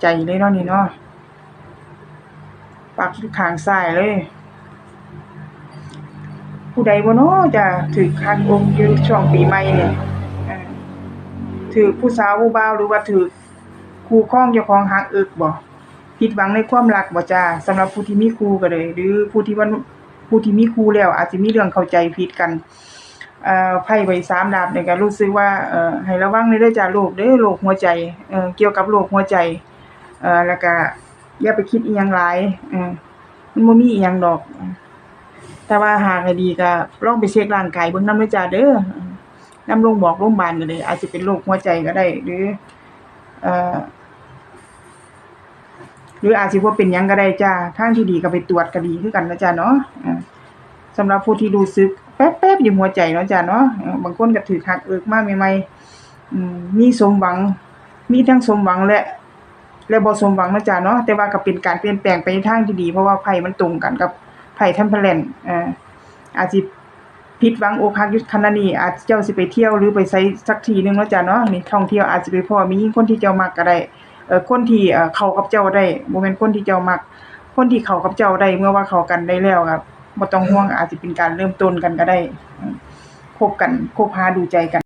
ใจเลยเนาะนี่เนาะปักอยู่ขางซ้ายเลย ผู้ใดบ่เนาะจะถูกคักอกอยู่ช่วงปีใหม่เนี่ยเออผู้สาวผู้บ่าวหรือว่าถูกคู่ครองเจ้าของหักอึกบ่ผิดหวังในความรักบ่จ้าสำหรับผู้ที่มีคู่ก็เลย หรือผู้ที่ว่าผู้ที่มีคู่แล้ว อาจสิมีเรื่องเข้าใจผิดกันเอ่อไพ่ใบสามดาบเนี่ยก็รู้สึกว่าเอ่อให้ระวังในเด้อจ้าโรคเด้อโรคหัวใจเอ่อเกี่ยวกับโรคหัวใจ เออแล้วก็อย่าไปคิดอีหยังหลายอมันบ่มีอีหยังดอก แต่ว่าหากให้ดีก็ลองไปเช็คร่างกายเบิ่งนำเด้อจ้าเด้อนำโรงบอกโรงบาลก็ได้อาจสิเป็นโรคหัวใจก็ได้ หรือ เอ่อหรืออาจสิบ่เป็นยังก็ได้จ้าทางที่ดีก็ไปตรวจก็ดีคือกันนะจ้าเนาะอ่าสำหรับผู้ที่รู้สึกแป๊บๆอยู่หัวใจเนาะจ้ะเนาะบางคนก็ถูกหักเอิกมาใหม่ๆมีสมหวัง มีทั้งสมหวังและ และบ่สมหวังนะจ้ะเนาะแต่ว่าก็เป็นการเปลี่ยนแปลงไปในทางที่ดีเพราะว่าไพ่มันตรงกันกับไพ่เทมเพลนอ่ออาจสิผิดหวังโอกหักยู่ขณะนี้อาจเจ้าสิไปเที่ยวหรือไปไสสักทีหนึงนะจ้ะเนาะนี่ท่องเที่ยวอาจสิไปพ้อมีหญิงคนที่เจ้ามักก็ได้เอ่อคนที่เอ่อเข้ากับเจ้าได้บ่แม่นคนที่เจ้ามัก คนที่เข้ากับเจ้าได้เมื่อว่าเข้ากันได้แล้วครับบ่ต้องห่วงอาจสิเป็นการเริ่มต้นกันก็ได้คบกันคบหาดูใจกัน